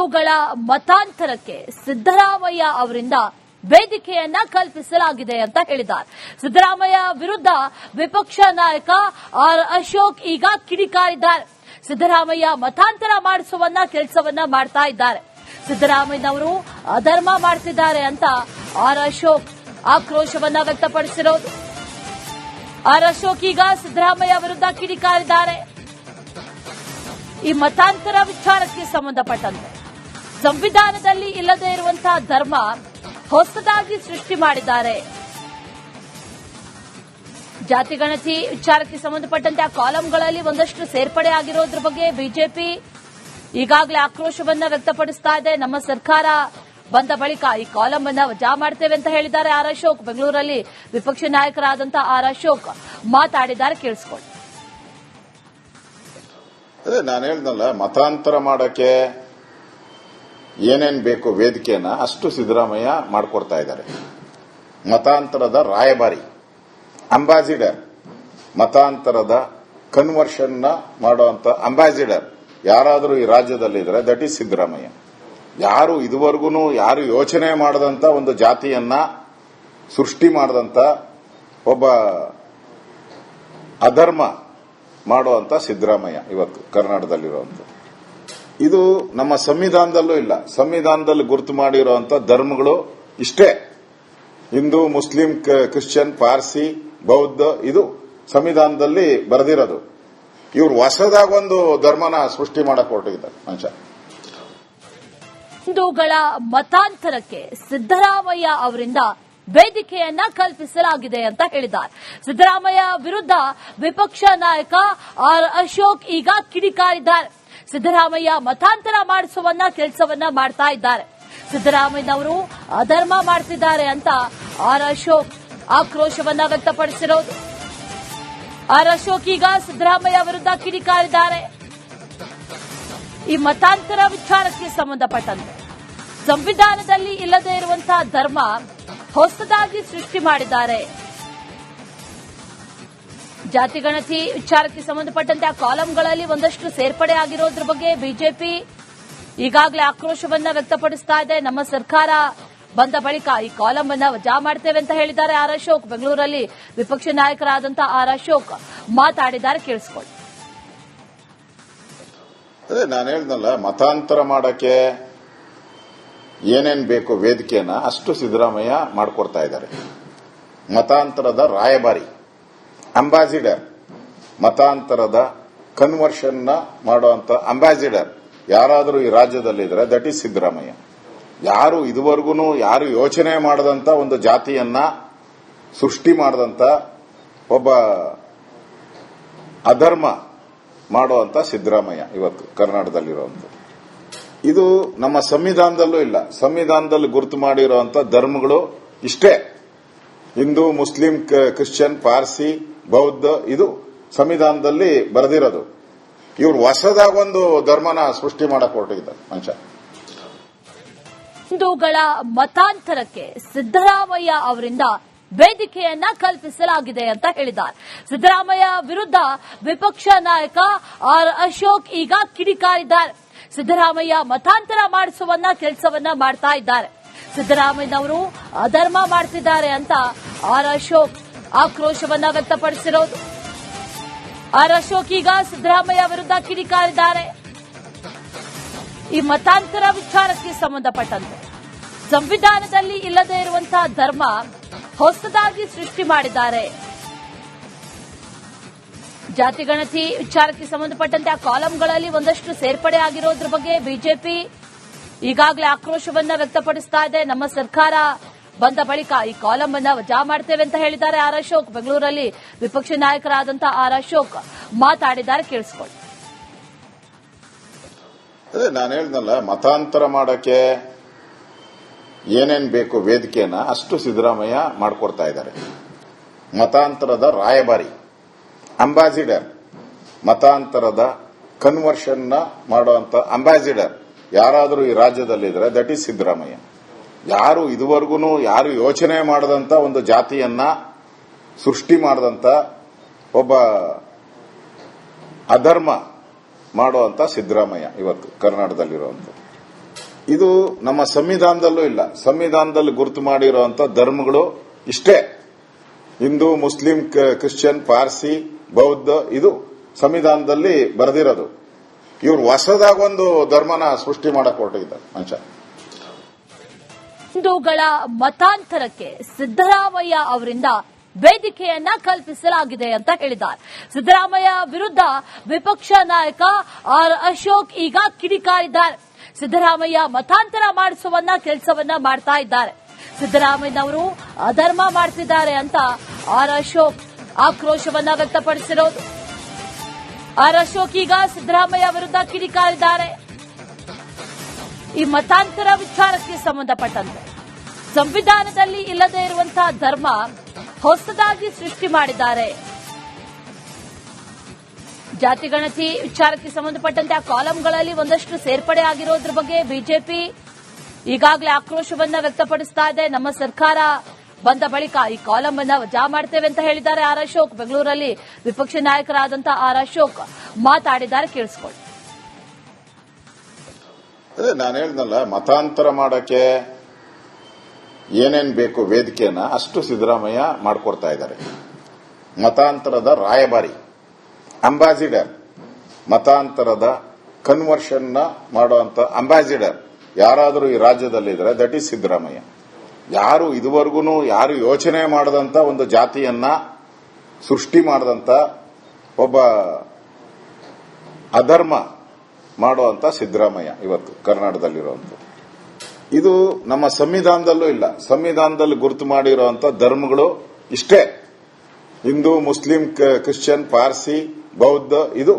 ಹಿಂದೂಗಳ ಮತಾಂತರಕ್ಕೆ ಸಿದ್ದರಾಮಯ್ಯ ಅವರಿಂದ ವೇದಿಕೆಯನ್ನ ಕಲ್ಪಿಸಲಾಗಿದೆ ಅಂತ ಹೇಳಿದ್ದಾರೆ. ಸಿದ್ದರಾಮಯ್ಯ ವಿರುದ್ಧ ವಿಪಕ್ಷ ನಾಯಕ ಆರ್ ಅಶೋಕ್ ಈಗ ಕಿಡಿಕಾರಿದ್ದಾರೆ. ಸಿದ್ದರಾಮಯ್ಯ ಮತಾಂತರ ಮಾಡಿಸುವನ್ನ, ಕೆಲಸವನ್ನ ಮಾಡ್ತಾ ಇದ್ದಾರೆ. ಸಿದ್ದರಾಮಯ್ಯನವರು ಅಧರ್ಮ ಮಾಡ್ತಿದ್ದಾರೆ ಅಂತ ಆರ್ ಅಶೋಕ್ ಆಕ್ರೋಶವನ್ನ ವ್ಯಕ್ತಪಡಿಸಿರೋದು. ಆರ್ ಅಶೋಕ್ ಈಗ ಸಿದ್ದರಾಮಯ್ಯ ವಿರುದ್ಧ ಕಿಡಿಕಾರಿದ್ದಾರೆ. ಈ ಮತಾಂತರ ವಿಚಾರಕ್ಕೆ ಸಂಬಂಧಪಟ್ಟಂತೆ ಸಂವಿಧಾನದಲ್ಲಿ ಇಲ್ಲದೆ ಇರುವಂತಹ ಧರ್ಮ ಹೊಸದಾಗಿ ಸೃಷ್ಟಿ ಮಾಡಿದ್ದಾರೆ. ಜಾತಿ ಗಣತಿ ವಿಚಾರಕ್ಕೆ ಸಂಬಂಧಪಟ್ಟಂತೆ ಆ ಕಾಲಂಗಳಲ್ಲಿ ಒಂದಷ್ಟು ಸೇರ್ಪಡೆ ಆಗಿರೋದ್ರ ಬಗ್ಗೆ ಬಿಜೆಪಿ ಈಗಾಗಲೇ ಆಕ್ರೋಶವನ್ನ ವ್ಯಕ್ತಪಡಿಸ್ತಾ ಇದೆ. ನಮ್ಮ ಸರ್ಕಾರ ಬಂದ ಬಳಿಕ ಈ ಕಾಲಂ ಅನ್ನ ವಜಾ ಮಾಡ್ತೇವೆ ಅಂತ ಹೇಳಿದ್ದಾರೆ ಆರ್ ಅಶೋಕ್. ಬೆಂಗಳೂರಲ್ಲಿ ವಿಪಕ್ಷ ನಾಯಕರಾದಂತಹ ಆರ್ ಅಶೋಕ್ ಮಾತಾಡಿದ್ದಾರೆ. ಕೇಳಿಸಿಕೊಳ್ಳಿ. ಅದೇ ನಾನು ಹೇಳ್ದಲ್ಲ, ಮತಾಂತರ ಮಾಡಕ್ಕೆ ಏನೇನ್ ಬೇಕೋ ವೇದಿಕೆಯನ್ನ ಅಷ್ಟು ಸಿದ್ದರಾಮಯ್ಯ ಮಾಡಿಕೊಡ್ತಾ ಇದ್ದಾರೆ. ಮತಾಂತರದ ರಾಯಭಾರಿ ಅಂಬಾಸಿಡರ್, ಮತಾಂತರದ ಕನ್ವರ್ಷನ್ ಮಾಡುವಂತ ಅಂಬಾಸಿಡರ್ ಯಾರಾದರೂ ಈ ರಾಜ್ಯದಲ್ಲಿ ಇದ್ರೆ ದಟ್ ಈಸ್ ಸಿದ್ದರಾಮಯ್ಯ. ಯಾರು ಇದುವರೆಗೂ ಯಾರು ಯೋಚನೆ ಮಾಡದಂತ ಒಂದು ಜಾತಿಯನ್ನ ಸೃಷ್ಟಿ ಮಾಡದಂತ ಒಬ್ಬ ಅಧರ್ಮ ಮಾಡುವಂತ ಸಿದ್ದರಾಮಯ್ಯ ಇವತ್ತು ಕರ್ನಾಟಕದಲ್ಲಿರುವಂತ ಇದು ನಮ್ಮ ಸಂವಿಧಾನದಲ್ಲೂ ಇಲ್ಲ. ಸಂವಿಧಾನದಲ್ಲಿ ಗುರುತು ಮಾಡಿರುವಂತ ಧರ್ಮಗಳು ಇಷ್ಟೇ. ಹಿಂದೂ, ಮುಸ್ಲಿಂ ಕ್ರಿಶ್ಚಿಯನ್, ಪಾರ್ಸಿ, ಬೌದ್ಧ, ಇದು ಸಂವಿಧಾನದಲ್ಲಿ ಬರೆದಿರೋದು. ಇವರು ಹೊಸದಾಗ ಒಂದು ಧರ್ಮನ ಸೃಷ್ಟಿ ಮಾಡಕ್ ಹೊರಟಿದ್ದಾರೆ, ಮನುಷ್ಯ. ಹಿಂದೂಗಳ ಮತಾಂತರಕ್ಕೆ ಸಿದ್ದರಾಮಯ್ಯ ಅವರಿಂದ ವೇದಿಕೆಯನ್ನ ಕಲ್ಪಿಸಲಾಗಿದೆ ಅಂತ ಹೇಳಿದ್ದಾರೆ. ಸಿದ್ದರಾಮಯ್ಯ ವಿರುದ್ಧ ವಿಪಕ್ಷ ನಾಯಕ ಆರ್ ಅಶೋಕ್ ಈಗ ಕಿಡಿಕಾರಿದ್ದಾರೆ. ಸಿದ್ದರಾಮಯ್ಯ ಮತಾಂತರ ಮಾಡಿಸುವನ್ನ, ಕೆಲಸವನ್ನ ಮಾಡ್ತಾ ಇದ್ದಾರೆ. ಸಿದ್ದರಾಮಯ್ಯನವರು ಅಧರ್ಮ ಮಾಡ್ತಿದ್ದಾರೆ ಅಂತ ಆರ್ ಅಶೋಕ್ ಆಕ್ರೋಶವನ್ನ ವ್ಯಕ್ತಪಡಿಸಿರೋದು. ಆರ್ ಅಶೋಕ್ ಈಗ ಸಿದ್ದರಾಮಯ್ಯ ವಿರುದ್ಧ ಕಿಡಿಕಾರಿದ್ದಾರೆ. ಈ ಮತಾಂತರ ವಿಚಾರಕ್ಕೆ ಸಂಬಂಧಪಟ್ಟಂತೆ ಸಂವಿಧಾನದಲ್ಲಿ ಇಲ್ಲದೆ ಇರುವಂತಹ ಧರ್ಮ ಹೊಸದಾಗಿ ಸೃಷ್ಟಿ ಮಾಡಿದ್ದಾರೆ. ಜಾತಿ ಗಣತಿ ವಿಚಾರಕ್ಕೆ ಸಂಬಂಧಪಟ್ಟಂತೆ ಆ ಕಾಲಂಗಳಲ್ಲಿ ಒಂದಷ್ಟು ಸೇರ್ಪಡೆ ಆಗಿರೋದ್ರ ಬಗ್ಗೆ ಬಿಜೆಪಿ ಈಗಾಗಲೇ ಆಕ್ರೋಶವನ್ನ ವ್ಯಕ್ತಪಡಿಸ್ತಾ ಇದೆ. ನಮ್ಮ ಸರ್ಕಾರ ಬಂದ ಬಳಿಕ ಈ ಕಾಲಂ ಅನ್ನ ವಜಾ ಮಾಡ್ತೇವೆ ಅಂತ ಹೇಳಿದ್ದಾರೆ ಆರ್ ಅಶೋಕ್. ಬೆಂಗಳೂರಲ್ಲಿ ವಿಪಕ್ಷ ನಾಯಕರಾದಂತಹ ಆರ್ ಅಶೋಕ್ ಮಾತಾಡಿದ್ದಾರೆ. ಕೇಳಿಸ್ಕೊಳ್ಳಿ. ಅದೇ ನಾನು ಹೇಳ್ದಲ್ಲ, ಮತಾಂತರ ಮಾಡಕ್ಕೆ ಏನೇನ್ ಬೇಕು ವೇದಿಕೆಯನ್ನ ಅಷ್ಟು ಸಿದ್ದರಾಮಯ್ಯ ಮಾಡಿಕೊಡ್ತಾ ಇದ್ದಾರೆ. ಮತಾಂತರದ ರಾಯಭಾರಿ. ಅಂಬಾಸಿಡರ್, ಮತಾಂತರದ ಕನ್ವರ್ಷನ್ ಮಾಡುವಂತ ಅಂಬಾಸಿಡರ್. ಯಾರಾದರೂ ಈ ರಾಜ್ಯದಲ್ಲಿ ಇದ್ರೆ ದಟ್ ಈಸ್ ಸಿದ್ದರಾಮಯ್ಯ. ಯಾರು ಇದುವರೆಗೂ ಯಾರು ಯೋಚನೆ ಮಾಡದಂತ ಒಂದು ಜಾತಿಯನ್ನ ಸೃಷ್ಟಿ ಮಾಡದಂತ ಒಬ್ಬ ಅಧರ್ಮ ಮಾಡುವಂತ ಸಿದ್ದರಾಮಯ್ಯ ಇವತ್ತು ಕರ್ನಾಟಕದಲ್ಲಿರುವಂತ ಇದು ನಮ್ಮ ಸಂವಿಧಾನದಲ್ಲೂ ಇಲ್ಲ. ಸಂವಿಧಾನದಲ್ಲಿ ಗುರುತು ಮಾಡಿರುವಂತ ಧರ್ಮಗಳು ಇಷ್ಟೇ. ಹಿಂದೂ, ಮುಸ್ಲಿಂ ಕ್ರಿಶ್ಚಿಯನ್, ಪಾರ್ಸಿ ಬೌದ್ಧ, ಇದು ಸಂವಿಧಾನದಲ್ಲಿ ಬರೆದಿರೋದು. ಇವರು ಹೊಸದಾಗ ಒಂದು ಧರ್ಮನ ಸೃಷ್ಟಿ ಮಾಡಕ್ ಹೊರಟಿದ್ದಾರೆ ಮನುಷ್ಯ. ಹಿಂದೂಗಳ ಮತಾಂತರಕ್ಕೆ ಸಿದ್ದರಾಮಯ್ಯ ಅವರಿಂದ ವೇದಿಕೆಯನ್ನ ಕಲ್ಪಿಸಲಾಗಿದೆ ಅಂತ ಹೇಳಿದ್ದಾರೆ. ಸಿದ್ದರಾಮಯ್ಯ ವಿರುದ್ಧ ವಿಪಕ್ಷ ನಾಯಕ ಆರ್ ಅಶೋಕ್ ಈಗ ಕಿಡಿಕಾರಿದ್ದಾರೆ. ಸಿದ್ದರಾಮಯ್ಯ ಮತಾಂತರ ಮಾಡಿಸುವನ್ನ, ಕೆಲಸವನ್ನ ಮಾಡ್ತಾ ಇದ್ದಾರೆ. ಸಿದ್ದರಾಮಯ್ಯನವರು ಅಧರ್ಮ ಮಾಡ್ತಿದ್ದಾರೆ ಅಂತ ಆರ್ ಅಶೋಕ್ ಆಕ್ರೋಶವನ್ನ ವ್ಯಕ್ತಪಡಿಸಿರೋದು. ಆರ್ ಅಶೋಕ್ ಈಗ ಸಿದ್ದರಾಮಯ್ಯ ವಿರುದ್ಧ ಕಿಡಿಕಾರಿದ್ದಾರೆ. ಈ ಮತಾಂತರ ವಿಚಾರಕ್ಕೆ ಸಂಬಂಧಪಟ್ಟಂತೆ. ಸಂವಿಧಾನದಲ್ಲಿ ಇಲ್ಲದೆ ಇರುವಂತಹ ಧರ್ಮ ಹೊಸದಾಗಿ ಸೃಷ್ಟಿ ಮಾಡಿದ್ದಾರೆ. ಜಾತಿ ಗಣತಿ ವಿಚಾರಕ್ಕೆ ಸಂಬಂಧಪಟ್ಟಂತೆ ಆ ಕಾಲಂಗಳಲ್ಲಿ ಒಂದಷ್ಟು ಸೇರ್ಪಡೆ ಆಗಿರೋದ್ರ ಬಗ್ಗೆ ಬಿಜೆಪಿ ಈಗಾಗಲೇ ಆಕ್ರೋಶವನ್ನ ವ್ಯಕ್ತಪಡಿಸ್ತಾ ಇದೆ. ನಮ್ಮ ಸರ್ಕಾರ ಬಂದ ಬಳಿಕ ಈ ಕಾಲಂ ಅನ್ನ ವಜಾ ಮಾಡ್ತೇವೆ ಅಂತ ಹೇಳಿದ್ದಾರೆ ಆರ್ ಅಶೋಕ್. ಬೆಂಗಳೂರಲ್ಲಿ ವಿಪಕ್ಷ ನಾಯಕರಾದಂತಹ ಆರ್ ಅಶೋಕ್ ಮಾತಾಡಿದ್ದಾರೆ, ಕೇಳಿಸ್ಕೊಳ್ಳಿ. ಅದೇ ನಾನು ಹೇಳ್ದಲ್ಲ, ಮತಾಂತರ ಮಾಡಕ್ಕೆ ಏನೇನ್ ಬೇಕು ವೇದಿಕೆಯನ್ನ ಅಷ್ಟು ಸಿದ್ದರಾಮಯ್ಯ ಮಾಡಿಕೊಡ್ತಾ ಇದ್ದಾರೆ. ಮತಾಂತರದ ರಾಯಭಾರಿ, ಅಂಬಾಸಿಡರ್, ಮತಾಂತರದ ಕನ್ವರ್ಷನ್ ಮಾಡುವಂತ ಅಂಬಾಸಿಡರ್ ಯಾರಾದರೂ ಈ ರಾಜ್ಯದಲ್ಲಿ ಇದ್ರೆ ದಟ್ ಈಸ್ ಸಿದ್ದರಾಮಯ್ಯ. ಯಾರು ಇದುವರೆಗೂ ಯಾರು ಯೋಚನೆ ಮಾಡದಂತ ಒಂದು ಜಾತಿಯನ್ನ ಸೃಷ್ಟಿ ಮಾಡದಂತ ಒಬ್ಬ ಅಧರ್ಮ ಮಾಡುವಂತ ಸಿದ್ದರಾಮಯ್ಯ ಇವತ್ತು ಕರ್ನಾಟಕದಲ್ಲಿರುವಂತ ಇದು ನಮ್ಮ ಸಂವಿಧಾನದಲ್ಲೂ ಇಲ್ಲ. ಸಂವಿಧಾನದಲ್ಲಿ ಗುರುತು ಮಾಡಿರುವಂತ ಧರ್ಮಗಳು ಇಷ್ಟೇ. ಹಿಂದೂ, ಮುಸ್ಲಿಂ ಕ್ರಿಶ್ಚಿಯನ್, ಪಾರ್ಸಿ, ಬೌದ್ಧ, ಇದು ಸಂವಿಧಾನದಲ್ಲಿ ಬರೆದಿರೋದು. ಇವರು ಹೊಸದಾಗ ಒಂದು ಧರ್ಮನ ಸೃಷ್ಟಿ ಮಾಡಕ್ ಹೊರಟಿದ್ದಾರೆ ಮನುಷ್ಯ. ಹಿಂದೂಗಳ ಮತಾಂತರಕ್ಕೆ ಸಿದ್ದರಾಮಯ್ಯ ಅವರಿಂದ ವೇದಿಕೆಯನ್ನ ಕಲ್ಪಿಸಲಾಗಿದೆ ಅಂತ ಹೇಳಿದ್ದಾರೆ. ಸಿದ್ದರಾಮಯ್ಯ ವಿರುದ್ಧ ವಿಪಕ್ಷ ನಾಯಕ ಆರ್ ಅಶೋಕ್ ಈಗ ಕಿಡಿಕಾರಿದ್ದಾರೆ. ಸಿದ್ದರಾಮಯ್ಯ ಮತಾಂತರ ಮಾಡಿಸುವನ್ನ, ಕೆಲಸವನ್ನ ಮಾಡ್ತಾ ಇದ್ದಾರೆ. ಸಿದ್ದರಾಮಯ್ಯನವರು ಅಧರ್ಮ ಮಾಡ್ತಿದ್ದಾರೆ ಅಂತ ಆರ್ ಅಶೋಕ್ ಆಕ್ರೋಶವನ್ನ ವ್ಯಕ್ತಪಡಿಸಿರೋದು. ಆರ್ ಅಶೋಕ್ ಈಗ ಸಿದ್ದರಾಮಯ್ಯ ವಿರುದ್ಧ ಕಿಡಿಕಾರಿದ್ದಾರೆ. ಈ ಮತಾಂತರ ವಿಚಾರಕ್ಕೆ ಸಂಬಂಧಪಟ್ಟಂತೆ. ಸಂವಿಧಾನದಲ್ಲಿ ಇಲ್ಲದೆ ಇರುವಂತಹ ಧರ್ಮ ಹೊಸದಾಗಿ ಸೃಷ್ಟಿ ಮಾಡಿದ್ದಾರೆ. ಜಾತಿ ಗಣತಿ ವಿಚಾರಕ್ಕೆ ಸಂಬಂಧಪಟ್ಟಂತೆ ಆ ಕಾಲಂಗಳಲ್ಲಿ ಒಂದಷ್ಟು ಸೇರ್ಪಡೆ ಆಗಿರೋದ್ರ ಬಗ್ಗೆ ಬಿಜೆಪಿ ಈಗಾಗಲೇ ಆಕ್ರೋಶವನ್ನ ವ್ಯಕ್ತಪಡಿಸ್ತಾ ಇದೆ. ನಮ್ಮ ಸರ್ಕಾರ ಬಂದ ಬಳಿಕ ಈ ಕಾಲಂ ಅನ್ನ ವಜಾ ಮಾಡ್ತೇವೆ ಅಂತ ಹೇಳಿದ್ದಾರೆ ಆರ್ ಅಶೋಕ್. ಬೆಂಗಳೂರಲ್ಲಿ ವಿಪಕ್ಷ ನಾಯಕರಾದಂತಹ ಆರ್ ಅಶೋಕ್ ಮಾತಾಡಿದ್ದಾರೆ. ಕೇಳಿಸ್ಕೊಳ್ಳಿ. ಅದೇ ನಾನು ಹೇಳ್ದಲ್ಲ, ಮತಾಂತರ ಮಾಡಕ್ಕೆ ಏನೇನ್ ಬೇಕು ವೇದಿಕೆಯನ್ನ ಅಷ್ಟು ಸಿದ್ದರಾಮಯ್ಯ ಮಾಡಿಕೊಡ್ತಾ ಇದ್ದಾರೆ. ಮತಾಂತರದ ರಾಯಭಾರಿ, ಅಂಬಾಸಿಡರ್, ಮತಾಂತರದ ಕನ್ವರ್ಷನ್ ಮಾಡುವಂತ ಅಂಬಾಸಿಡರ್ ಯಾರಾದರೂ ಈ ರಾಜ್ಯದಲ್ಲಿದ್ರೆ ದಟ್ ಈಸ್ ಸಿದ್ದರಾಮಯ್ಯ. ಯಾರು ಇದುವರೆಗೂ ಯಾರು ಯೋಚನೆ ಮಾಡದಂತ ಒಂದು ಜಾತಿಯನ್ನ ಸೃಷ್ಟಿ ಮಾಡದಂತ ಒಬ್ಬ ಅಧರ್ಮ ಮಾಡುವಂತ ಸಿದ್ದರಾಮಯ್ಯ ಇವತ್ತು ಕರ್ನಾಟಕದಲ್ಲಿರುವಂತ ಇದು ನಮ್ಮ ಸಂವಿಧಾನದಲ್ಲೂ ಇಲ್ಲ. ಸಂವಿಧಾನದಲ್ಲಿ ಗುರುತು ಮಾಡಿರುವಂತ ಧರ್ಮಗಳು ಇಷ್ಟೇ. ಹಿಂದೂ, ಮುಸ್ಲಿಂ ಕ್ರಿಶ್ಚಿಯನ್, ಪಾರ್ಸಿ, ಬೌದ್ಧ, ಇದು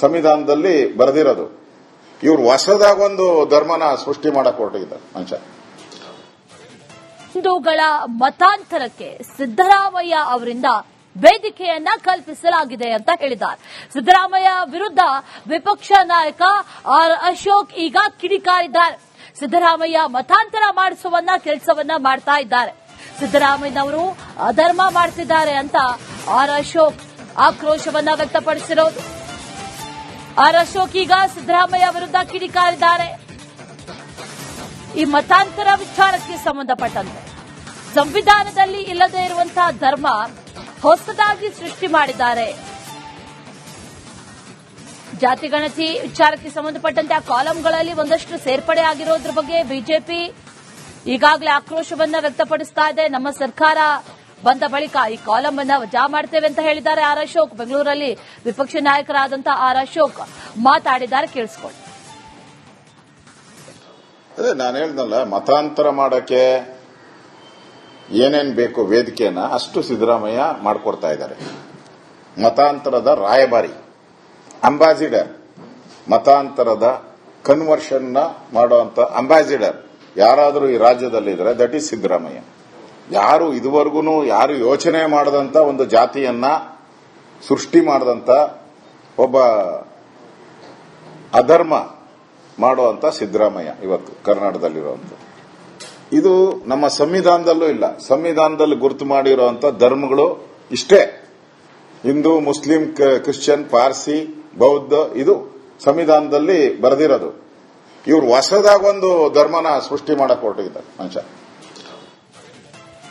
ಸಂವಿಧಾನದಲ್ಲಿ ಬರೆದಿರೋದು. ಇವರು ಹೊಸದಾಗ ಒಂದು ಧರ್ಮನ ಸೃಷ್ಟಿ ಮಾಡಕ್ ಹೊರಟಿದ್ದಾರೆ ಮನುಷ್ಯ. ಹಿಂದೂಗಳ ಮತಾಂತರಕ್ಕೆ ಸಿದ್ದರಾಮಯ್ಯ ಅವರಿಂದ ವೇದಿಕೆಯನ್ನ ಕಲ್ಪಿಸಲಾಗಿದೆ ಅಂತ ಹೇಳಿದ್ದಾರೆ. ಸಿದ್ದರಾಮಯ್ಯ ವಿರುದ್ಧ ವಿಪಕ್ಷ ನಾಯಕ ಆರ್ ಅಶೋಕ್ ಈಗ ಕಿಡಿಕಾರಿದ್ದಾರೆ. ಸಿದ್ದರಾಮಯ್ಯ ಮತಾಂತರ ಮಾಡಿಸುವನ್ನ, ಕೆಲಸವನ್ನ ಮಾಡ್ತಾ ಇದ್ದಾರೆ. ಸಿದ್ದರಾಮಯ್ಯನವರು ಅಧರ್ಮ ಮಾಡ್ತಿದ್ದಾರೆ ಅಂತ ಆರ್ ಅಶೋಕ್ ಆಕ್ರೋಶವನ್ನ ವ್ಯಕ್ತಪಡಿಸಿರೋದು. ಆರ್ ಅಶೋಕ್ ಈಗ ಸಿದ್ದರಾಮಯ್ಯ ವಿರುದ್ಧ ಕಿಡಿಕಾರಿದ್ದಾರೆ. ಈ ಮತಾಂತರ ವಿಚಾರಕ್ಕೆ ಸಂಬಂಧಪಟ್ಟಂತೆ, ಸಂವಿಧಾನದಲ್ಲಿ ಇಲ್ಲದೆ ಇರುವಂತಹ ಧರ್ಮ ಹೊಸದಾಗಿ ಸೃಷ್ಟಿ ಮಾಡಿದ್ದಾರೆ. ಜಾತಿ ಗಣತಿ ವಿಚಾರಕ್ಕೆ ಸಂಬಂಧಪಟ್ಟಂತೆ ಆ ಕಾಲಂಗಳಲ್ಲಿ ಒಂದಷ್ಟು ಸೇರ್ಪಡೆ ಆಗಿರೋದ್ರ ಬಗ್ಗೆ ಬಿಜೆಪಿ ಈಗಾಗಲೇ ಆಕ್ರೋಶವನ್ನ ವ್ಯಕ್ತಪಡಿಸ್ತಾ ಇದೆ. ನಮ್ಮ ಸರ್ಕಾರ ಬಂದ ಬಳಿಕ ಈ ಕಾಲಂ ಅನ್ನ ವಜಾ ಮಾಡ್ತೇವೆ ಅಂತ ಹೇಳಿದ್ದಾರೆ ಆರ್ ಅಶೋಕ್. ಬೆಂಗಳೂರಲ್ಲಿ ವಿಪಕ್ಷ ನಾಯಕರಾದಂತಹ ಆರ್ ಅಶೋಕ್ ಮಾತಾಡಿದ್ದಾರೆ. ಕೇಳಿಸಿಕೊಳ್ಳಿ. ಅದೇ ನಾನು ಹೇಳ್ದಲ್ಲ, ಮತಾಂತರ ಮಾಡಕ್ಕೆ ಏನೇನ್ ಬೇಕು ವೇದಿಕೆಯನ್ನ ಅಷ್ಟು ಸಿದ್ದರಾಮಯ್ಯ ಮಾಡಿಕೊಡ್ತಾ ಇದ್ದಾರೆ. ಮತಾಂತರದ ರಾಯಭಾರಿ ಅಂಬಾಸಿಡರ್, ಮತಾಂತರದ ಕನ್ವರ್ಷನ್ ಮಾಡುವಂತ ಅಂಬಾಸಿಡರ್ ಯಾರಾದರೂ ಈ ರಾಜ್ಯದಲ್ಲಿದ್ದರೆ ದಟ್ ಈಸ್ ಸಿದ್ದರಾಮಯ್ಯ. ಯಾರು ಇದುವರೆಗೂ ಯಾರು ಯೋಚನೆ ಮಾಡದಂತ ಒಂದು ಜಾತಿಯನ್ನ ಸೃಷ್ಟಿ ಮಾಡದಂತ ಒಬ್ಬ ಅಧರ್ಮ ಮಾಡುವಂತ ಸಿದ್ದರಾಮಯ್ಯ ಇವತ್ತು ಕರ್ನಾಟಕದಲ್ಲಿರುವಂತ ಇದು ನಮ್ಮ ಸಂವಿಧಾನದಲ್ಲೂ ಇಲ್ಲ. ಸಂವಿಧಾನದಲ್ಲಿ ಗುರುತು ಮಾಡಿರುವಂತ ಧರ್ಮಗಳು ಇಷ್ಟೇ. ಹಿಂದೂ, ಮುಸ್ಲಿಂ ಕ್ರಿಶ್ಚಿಯನ್, ಪಾರ್ಸಿ, ಬೌದ್ಧ, ಇದು ಸಂವಿಧಾನದಲ್ಲಿ ಬರೆದಿರೋದು. ಇವರು ಹೊಸದಾಗ ಒಂದು ಧರ್ಮನ ಸೃಷ್ಟಿ ಮಾಡಕ್ ಹೊರಟಿದ್ದಾರೆ ಮನುಷ್ಯ.